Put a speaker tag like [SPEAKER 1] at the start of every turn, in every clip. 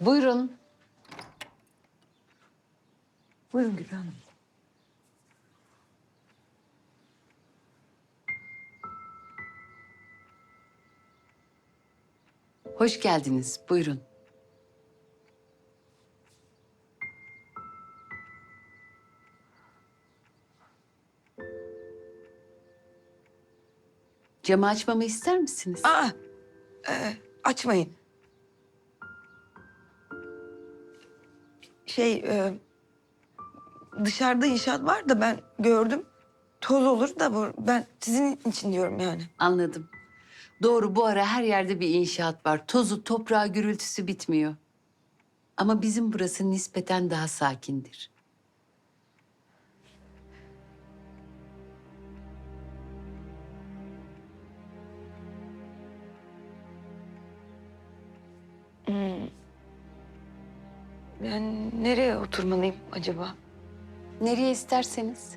[SPEAKER 1] Buyurun.
[SPEAKER 2] Buyurun Gül Hanım.
[SPEAKER 1] Hoş geldiniz. Buyurun. Camı açmamı ister misiniz?
[SPEAKER 2] Aa, e, açmayın. Şey, e, dışarıda inşaat var da ben gördüm. Toz olur da bu, ben sizin için diyorum yani.
[SPEAKER 1] Anladım. Doğru bu ara her yerde bir inşaat var. Tozu, toprağı, gürültüsü bitmiyor. Ama bizim burası nispeten daha sakindir.
[SPEAKER 2] Ben nereye oturmalıyım acaba?
[SPEAKER 1] Nereye isterseniz.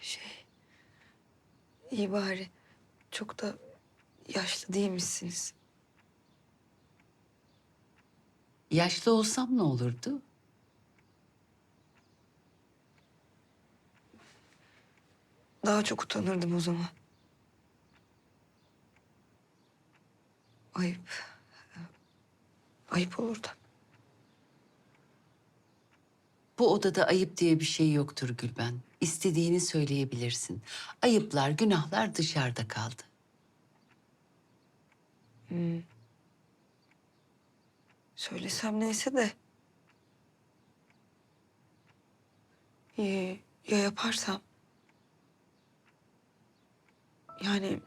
[SPEAKER 2] Şey, iyi bari. Çok da yaşlı değilmişsiniz.
[SPEAKER 1] Yaşlı olsam ne olurdu?
[SPEAKER 2] Daha çok utanırdım o zaman. Ayıp. Ayıp olurdu.
[SPEAKER 1] Bu odada ayıp diye bir şey yoktur Gülben. İstediğini söyleyebilirsin. Ayıplar, günahlar dışarıda kaldı.
[SPEAKER 2] Söylesem neyse de. Ee, ya yaparsam? Yani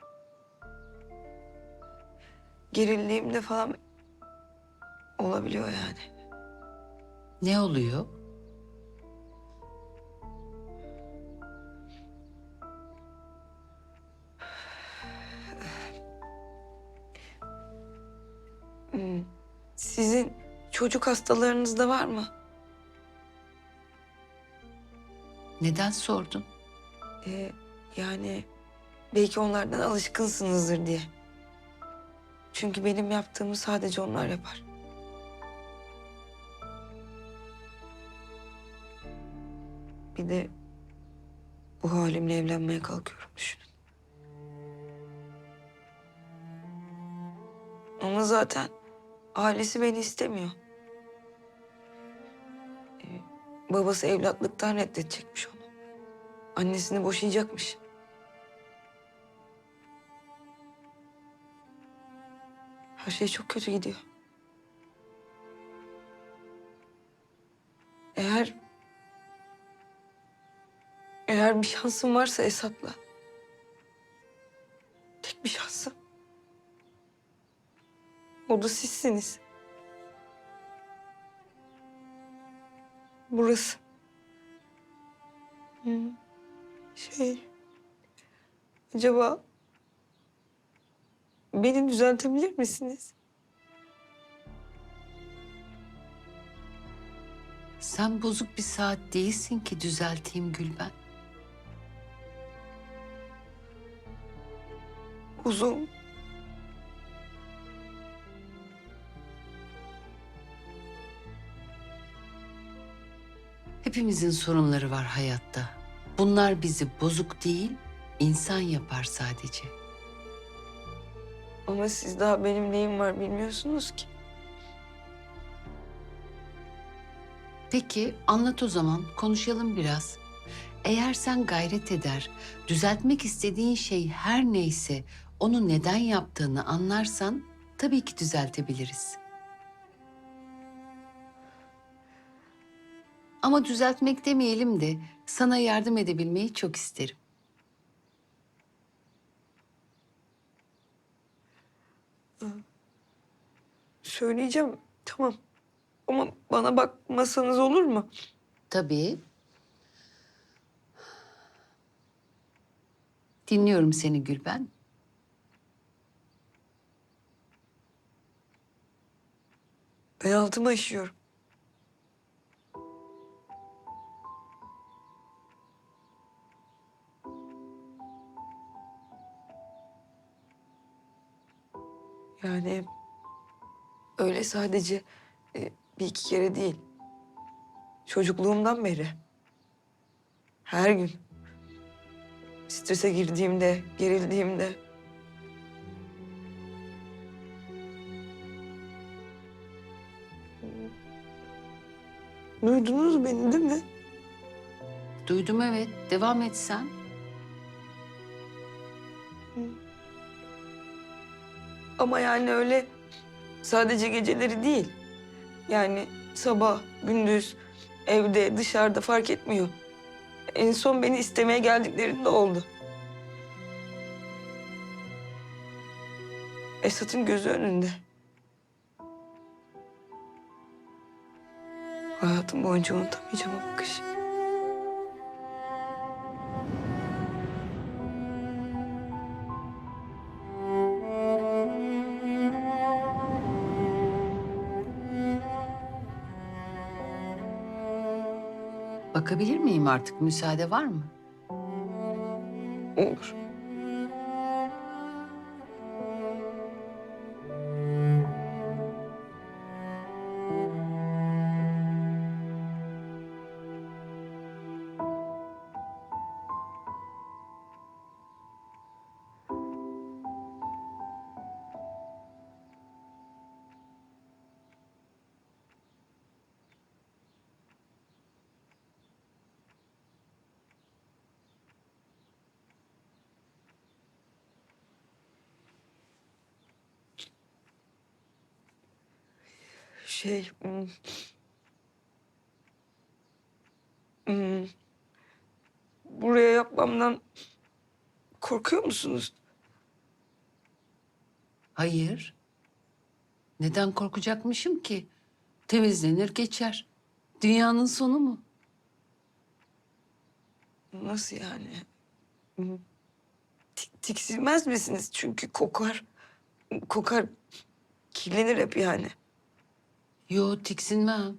[SPEAKER 2] gerildiğimde falan olabiliyor yani.
[SPEAKER 1] Ne oluyor?
[SPEAKER 2] Sizin çocuk hastalarınız da var mı?
[SPEAKER 1] Neden sordun?
[SPEAKER 2] Ee, yani belki onlardan alışkınsınızdır diye. Çünkü benim yaptığımı sadece onlar yapar. Bir de bu halimle evlenmeye kalkıyorum düşünün. Ama zaten ailesi beni istemiyor. Ee, babası evlatlıktan reddedecekmiş onu. Annesini boşayacakmış. Her şey çok kötü gidiyor. Eğer... Eğer bir şansım varsa Esat'la... O da sizsiniz. Burası. Hı. Şey... Acaba beni düzeltebilir misiniz?
[SPEAKER 1] Sen bozuk bir saat değilsin ki düzelteyim Gülben.
[SPEAKER 2] Uzun.
[SPEAKER 1] Hepimizin sorunları var hayatta. Bunlar bizi bozuk değil, insan yapar sadece.
[SPEAKER 2] Ama siz daha benim neyim var bilmiyorsunuz ki.
[SPEAKER 1] Peki anlat o zaman, konuşalım biraz. Eğer sen gayret eder, düzeltmek istediğin şey her neyse onu neden yaptığını anlarsan tabii ki düzeltebiliriz. Ama düzeltmek demeyelim de sana yardım edebilmeyi çok isterim.
[SPEAKER 2] Söyleyeceğim tamam. Ama bana bakmasanız olur mu?
[SPEAKER 1] Tabii. Dinliyorum seni Gülben.
[SPEAKER 2] Ben altıma işiyorum. Yani öyle sadece e, bir iki kere değil. Çocukluğumdan beri. Her gün. Strese girdiğimde, gerildiğimde. Duydunuz beni değil mi?
[SPEAKER 1] Duydum evet. Devam et sen.
[SPEAKER 2] Ama yani öyle sadece geceleri değil. Yani sabah, gündüz, evde, dışarıda fark etmiyor. En son beni istemeye geldiklerinde oldu. Esat'ın gözü önünde. Hayatım boyunca unutamayacağım o bakışı.
[SPEAKER 1] Bakabilir miyim artık? Müsaade var mı?
[SPEAKER 2] Olur. Şey... hmm. Hmm. Buraya yapmamdan korkuyor musunuz?
[SPEAKER 1] Hayır. Neden korkacakmışım ki? Temizlenir geçer. Dünyanın sonu mu?
[SPEAKER 2] Nasıl yani? Hmm. Tik- tiksinmez misiniz? Çünkü kokar. Kokar. Kirlenir hep yani.
[SPEAKER 1] Yo tiksinmem.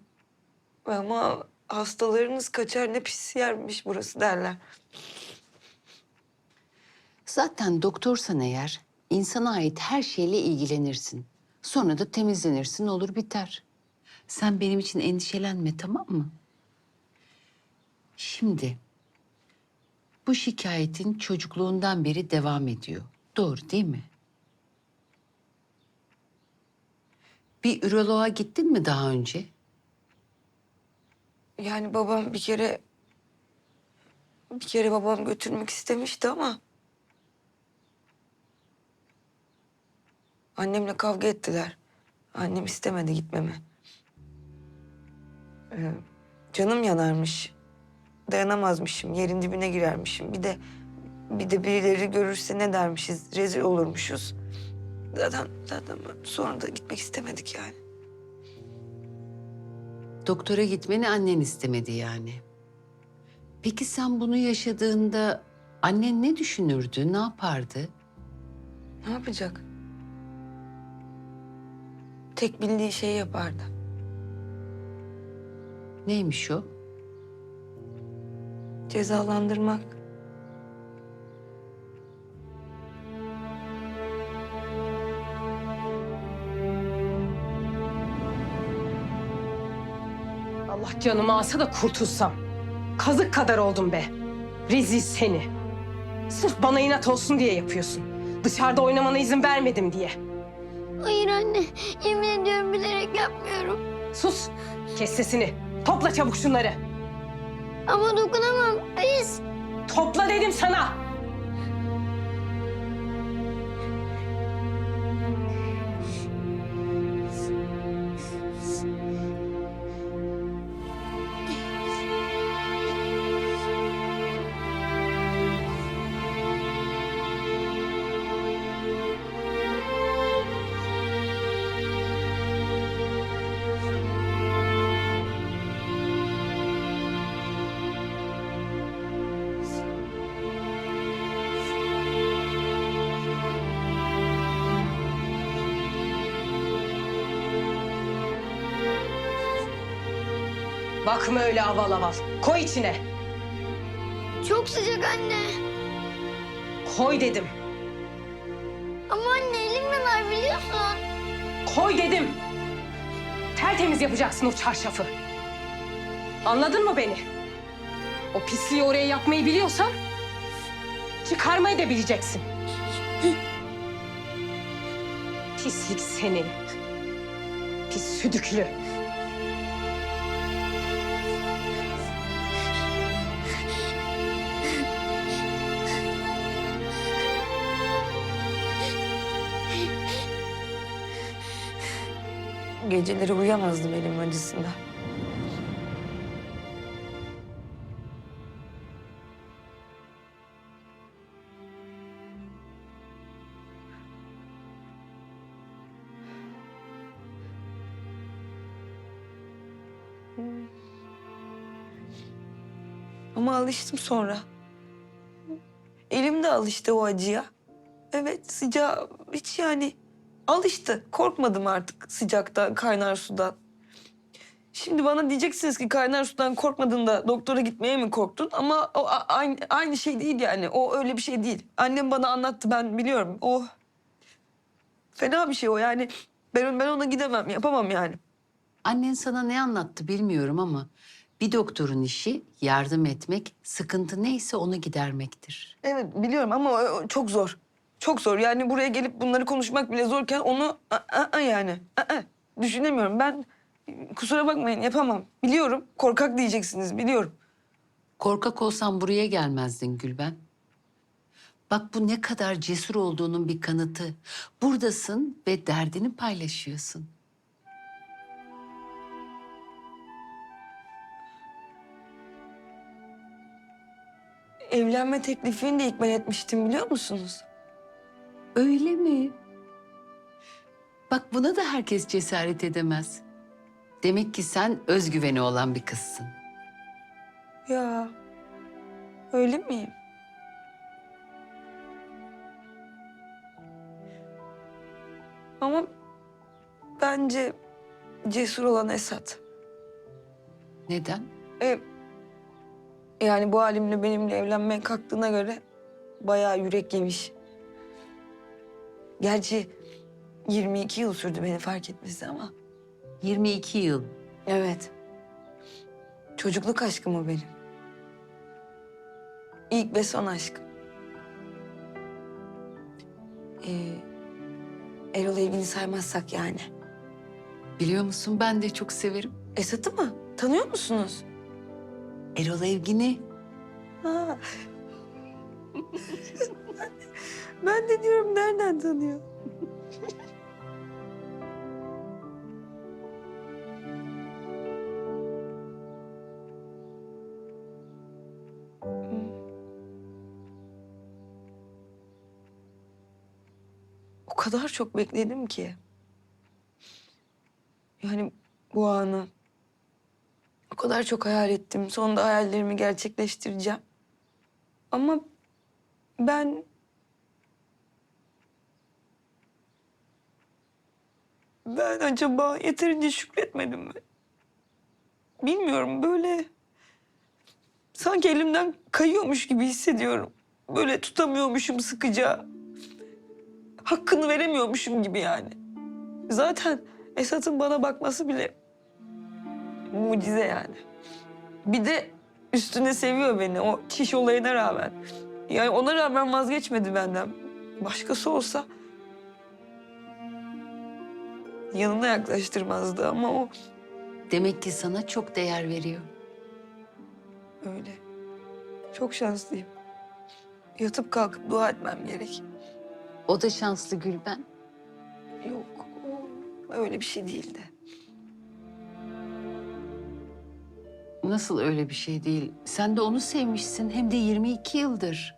[SPEAKER 2] Ama hastalarınız kaçar ne pis yermiş burası derler.
[SPEAKER 1] Zaten doktorsan eğer insana ait her şeyle ilgilenirsin. Sonra da temizlenirsin olur biter. Sen benim için endişelenme tamam mı? Şimdi bu şikayetin çocukluğundan beri devam ediyor. Doğru değil mi? Bir üroloğa gittin mi daha önce?
[SPEAKER 2] Yani babam bir kere... Bir kere babam götürmek istemişti ama... Annemle kavga ettiler. Annem istemedi gitmemi. Ee, canım yanarmış. Dayanamazmışım. Yerin dibine girermişim. Bir de bir de birileri görürse ne dermişiz? Rezil olurmuşuz. Zaten zaten sonra da gitmek istemedik yani.
[SPEAKER 1] Doktora gitmeni annen istemedi yani. Peki sen bunu yaşadığında annen ne düşünürdü, ne yapardı?
[SPEAKER 2] Ne yapacak? tek bildiği şeyi yapardı.
[SPEAKER 1] Neymiş o?
[SPEAKER 2] Cezalandırmak.
[SPEAKER 3] Canımı alsa da kurtulsam. Kazık kadar oldum be. Rezil seni. Sırf bana inat olsun diye yapıyorsun. Dışarıda oynamana izin vermedim diye.
[SPEAKER 4] Hayır anne, yemin ediyorum bilerek yapmıyorum.
[SPEAKER 3] Sus. Kes sesini. Topla çabuk şunları.
[SPEAKER 4] Ama dokunamam, biz.
[SPEAKER 3] Topla dedim sana. Bakma öyle aval aval. Koy içine.
[SPEAKER 4] Çok sıcak anne.
[SPEAKER 3] Koy dedim.
[SPEAKER 4] Ama anne elimle var biliyorsun.
[SPEAKER 3] Koy dedim. Tertemiz yapacaksın o çarşafı. Anladın mı beni? O pisliği oraya yapmayı biliyorsan çıkarmayı da bileceksin. Pislik seni. Pis südüklü.
[SPEAKER 2] Geceleri uyuyamazdım elimin acısında. Ama alıştım sonra. Elim de alıştı o acıya. Evet sıcağı hiç yani alıştı. Korkmadım artık sıcaktan, kaynar sudan. Şimdi bana diyeceksiniz ki kaynar sudan korkmadığında doktora gitmeye mi korktun? Ama o aynı, aynı şey değil yani. O öyle bir şey değil. Annem bana anlattı ben biliyorum. O fena bir şey o yani. Ben, ben ona gidemem, yapamam yani.
[SPEAKER 1] Annen sana ne anlattı bilmiyorum ama bir doktorun işi yardım etmek, sıkıntı neyse onu gidermektir.
[SPEAKER 2] Evet biliyorum ama çok zor. Çok zor. Yani buraya gelip bunları konuşmak bile zorken onu a- a- a yani a- a, düşünemiyorum. Ben kusura bakmayın yapamam. Biliyorum. Korkak diyeceksiniz biliyorum.
[SPEAKER 1] Korkak olsan buraya gelmezdin Gülben. Bak bu ne kadar cesur olduğunun bir kanıtı. Buradasın ve derdini paylaşıyorsun.
[SPEAKER 2] Evlenme teklifini de ilk ben etmiştim biliyor musunuz?
[SPEAKER 1] Öyle mi? Bak buna da herkes cesaret edemez. Demek ki sen özgüveni olan bir kızsın.
[SPEAKER 2] Ya öyle miyim? Ama bence cesur olan Esat.
[SPEAKER 1] Neden?
[SPEAKER 2] E, yani bu halimle benimle evlenmeye kalktığına göre bayağı yürek yemiş. Gerçi 22 yıl sürdü beni fark etmesi ama.
[SPEAKER 1] 22 yıl.
[SPEAKER 2] Evet. Çocukluk aşkım o benim. İlk ve son aşkım. Ee, Erol evini saymazsak yani.
[SPEAKER 1] Biliyor musun ben de çok severim.
[SPEAKER 2] Esat'ı mı? Tanıyor musunuz?
[SPEAKER 1] Erol Evgin'i.
[SPEAKER 2] Ha. Ben de diyorum nereden tanıyor? O kadar çok bekledim ki. Yani bu anı o kadar çok hayal ettim. Sonunda hayallerimi gerçekleştireceğim. Ama ben Ben acaba yeterince şükretmedim mi? Bilmiyorum böyle... Sanki elimden kayıyormuş gibi hissediyorum. Böyle tutamıyormuşum sıkıca. Hakkını veremiyormuşum gibi yani. Zaten Esat'ın bana bakması bile mucize yani. Bir de üstüne seviyor beni o çiş olayına rağmen. Yani ona rağmen vazgeçmedi benden. Başkası olsa yanına yaklaştırmazdı ama o
[SPEAKER 1] Demek ki sana çok değer veriyor.
[SPEAKER 2] öyle. Çok şanslıyım. Yatıp kalkıp dua etmem gerek.
[SPEAKER 1] O da şanslı Gülben.
[SPEAKER 2] Yok, o öyle bir şey değildi.
[SPEAKER 1] Nasıl öyle bir şey değil? Sen de onu sevmişsin hem de 22 yıldır.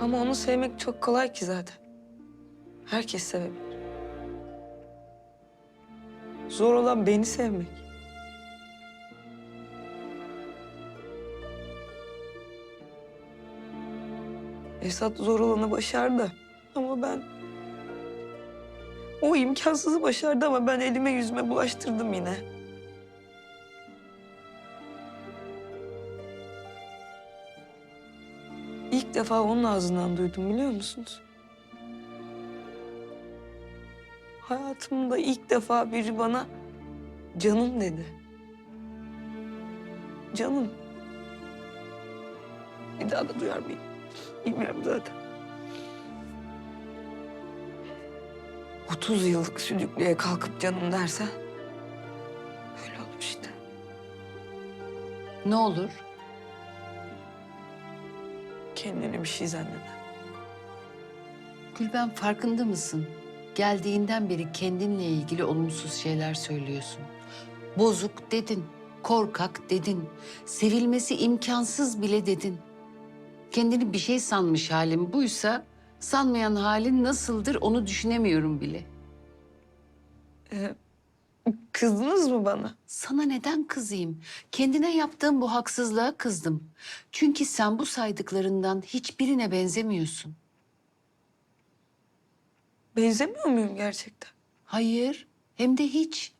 [SPEAKER 2] Ama onu sevmek çok kolay ki zaten. Herkes sevebilir. Zor olan beni sevmek. Esat zor olanı başardı. Ama ben... O imkansızı başardı ama ben elime yüzüme bulaştırdım yine. İlk defa onun ağzından duydum biliyor musunuz? Hayatımda ilk defa biri bana canım dedi. Canım. Bir daha da duyar mıyım? Bilmiyorum zaten. 30 yıllık südüklüğe kalkıp canım dersen öyle olur işte.
[SPEAKER 1] Ne olur?
[SPEAKER 2] Kendini bir şey zanneder.
[SPEAKER 1] Gülben farkında mısın? Geldiğinden beri kendinle ilgili olumsuz şeyler söylüyorsun. Bozuk dedin, korkak dedin, sevilmesi imkansız bile dedin. Kendini bir şey sanmış halin buysa, sanmayan halin nasıldır onu düşünemiyorum bile.
[SPEAKER 2] Ee, kızdınız mı bana?
[SPEAKER 1] Sana neden kızayım? Kendine yaptığım bu haksızlığa kızdım. Çünkü sen bu saydıklarından hiçbirine benzemiyorsun.
[SPEAKER 2] Benzemiyor muyum gerçekten?
[SPEAKER 1] Hayır, hem de hiç.